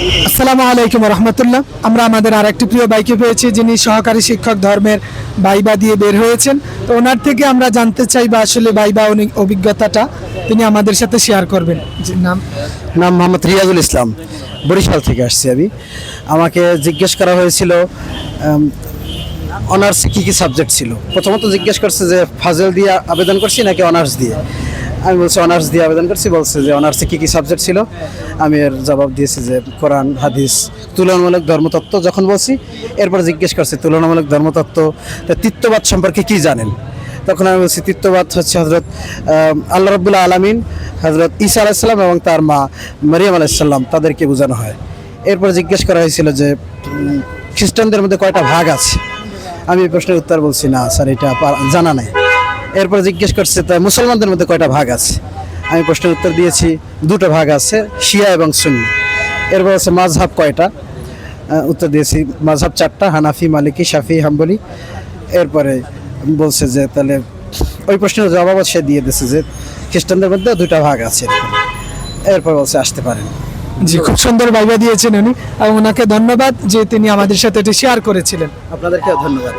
আসসালামু আলাইকুম রহমতুল্লাহ। আমরা আমাদের আর একটি প্রিয় বাইকে পেয়েছি, যিনি সহকারী শিক্ষক ধর্মের বাইবা দিয়ে বের হয়েছেন। তো ওনার থেকে আমরা জানতে চাই বা আসলে বাইবা অভিজ্ঞতাটা, তিনি আমাদের সাথে শেয়ার করবেন। নাম? নাম মোহাম্মদ রিয়াজুল ইসলাম। বরিশাল থেকে আসছি আমি। আমাকে জিজ্ঞেস করা হয়েছিল অনার্সে কী কী সাবজেক্ট ছিল? প্রথমত জিজ্ঞেস করছে যে, ফাজল দিয়ে আবেদন করছি নাকি অনার্স দিয়ে? আমি বলছি অনার্স দিয়ে আবেদন করছি, বলছে যে অনার্সে কী কী সাবজেক্ট ছিল? আমি এর জবাব দিয়েছি যে কোরআন, হাদিস, তুলনামূলক ধর্মতত্ত্ব যখন বলছি, এরপর জিজ্ঞেস করছে, তুলনামূলক ধর্মতত্ত্ব, তা তিত্ববাদ সম্পর্কে কি জানেন? তখন আমি বলছি, তিত্ববাদ হচ্ছে হজরত আল্লাহ রবুল্লা আলমিন হজরত ঈসা আলাইসাল্লাম এবং তার মা মারিয়াম আলাইসাল্লাম তাদেরকে বোঝানো হয়। এরপর জিজ্ঞেস করা হয়েছিল যে খ্রিস্টানদের মধ্যে কয়টা ভাগ আছে? আমি এই প্রশ্নের উত্তর বলছি, না, স্যার, এটা জানা নাই। এরপর জিজ্ঞেস করছে তা মুসলমানদের মধ্যে কয়টা ভাগ আছে? আমি প্রশ্নের উত্তর দিয়েছি দুটো ভাগ আছে শিয়া এবং সুন্নি। এরপর আছে মাঝহাব কয়টা? উত্তর দিয়েছি মাঝহাব চারটা হানাফি মালিকি শাফি হাম্বলি। এরপরে বলছে যে তাহলে ওই প্রশ্নের জবাব সে দিয়ে দিয়েছে যে খ্রিস্টানদের মধ্যে দুটা ভাগ আছে। এরপর বলছে আসতে পারেন। জি খুব সুন্দর বাইবা দিয়েছেন উনি এবং ওনাকে ধন্যবাদ যে তিনি আমাদের সাথে এটি শেয়ার করেছিলেন। আপনাদেরকে ধন্যবাদ।